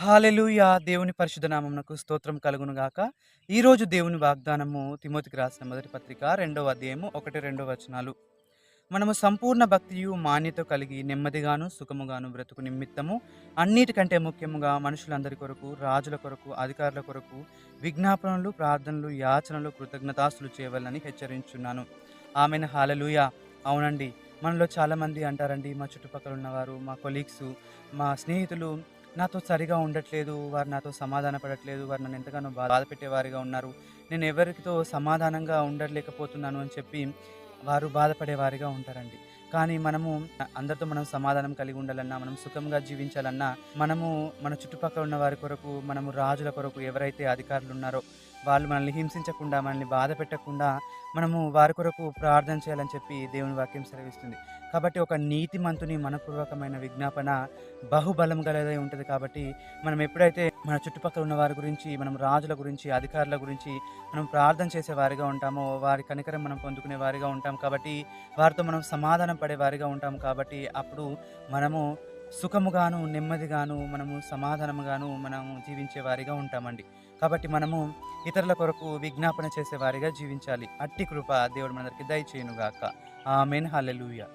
Hallelujah! దేవుని పరిశుద్ధ నామమునకు స్తోత్రం కలుగును గాక. ఈరోజు దేవుని వాగ్దానము తిమోతికి రాసిన మొదటి పత్రిక రెండవ అధ్యాయము ఒకటి రెండవ వచనాలు. మనము సంపూర్ణ భక్తియు మాన్యత కలిగి నెమ్మదిగాను సుఖముగాను బ్రతుకు నిమిత్తము. అన్నిటికంటే ముఖ్యముగా మనుషులందరి కొరకు రాజుల కొరకు అధికారుల కొరకు విజ్ఞాపనలు ప్రార్థనలు యాచనలు కృతజ్ఞతాస్తులు చేయవాలని హెచ్చరించున్నాను. ఆమెను. హాలలుయా! అవునండి. మనలో చాలామంది అంటారండి మా చుట్టుపక్కల ఉన్నవారు మా కొలీగ్స్ మా స్నేహితులు నాతో సరిగా ఉండట్లేదు వారు నాతో సమాధాన పడట్లేదు వారు నన్ను ఎంతగానో బాధ పెట్టేవారిగా ఉన్నారు. నేను ఎవరితో సమాధానంగా ఉండలేకపోతున్నాను అని చెప్పి వారు బాధపడేవారిగా ఉంటారండి. కానీ మనము అందరితో మనం సమాధానం కలిగి ఉండాలన్నా మనం సుఖంగా జీవించాలన్నా మనము మన చుట్టుపక్కల ఉన్న వారి కొరకు మనము రాజుల కొరకు ఎవరైతే అధికారులు ఉన్నారో వాళ్ళు మనల్ని హింసించకుండా మనల్ని బాధ పెట్టకుండా మనము వారి కొరకు ప్రార్థన చేయాలని చెప్పి దేవుని వాక్యం సెలవిస్తుంది. కాబట్టి ఒక నీతిమంతుని మనపూర్వకమైన విజ్ఞాపన బహుబలం గలదై ఉంటుంది కాబట్టి మనం ఎప్పుడైతే మన చుట్టుపక్కల ఉన్న వారి గురించి మనం రాజుల గురించి అధికారుల గురించి మనం ప్రార్థన చేసే వారిగా ఉంటామో వారి కనికరం మనం పొందుకునే వారిగా ఉంటాం కాబట్టి వారితో మనం సమాధానం పడే వారిగా ఉంటాం కాబట్టి అప్పుడు మనము సుఖముగాను నెమ్మదిగాను మనము సమాధానముగాను మనము జీవించే వారిగా ఉంటామండి. కాబట్టి మనము ఇతరుల కొరకు విజ్ఞాపన చేసే వారిగా జీవించాలి. అట్టి కృప దేవుడు మనందరికి దయచేయునుగాక. ఆమెన్. హల్లెలూయా.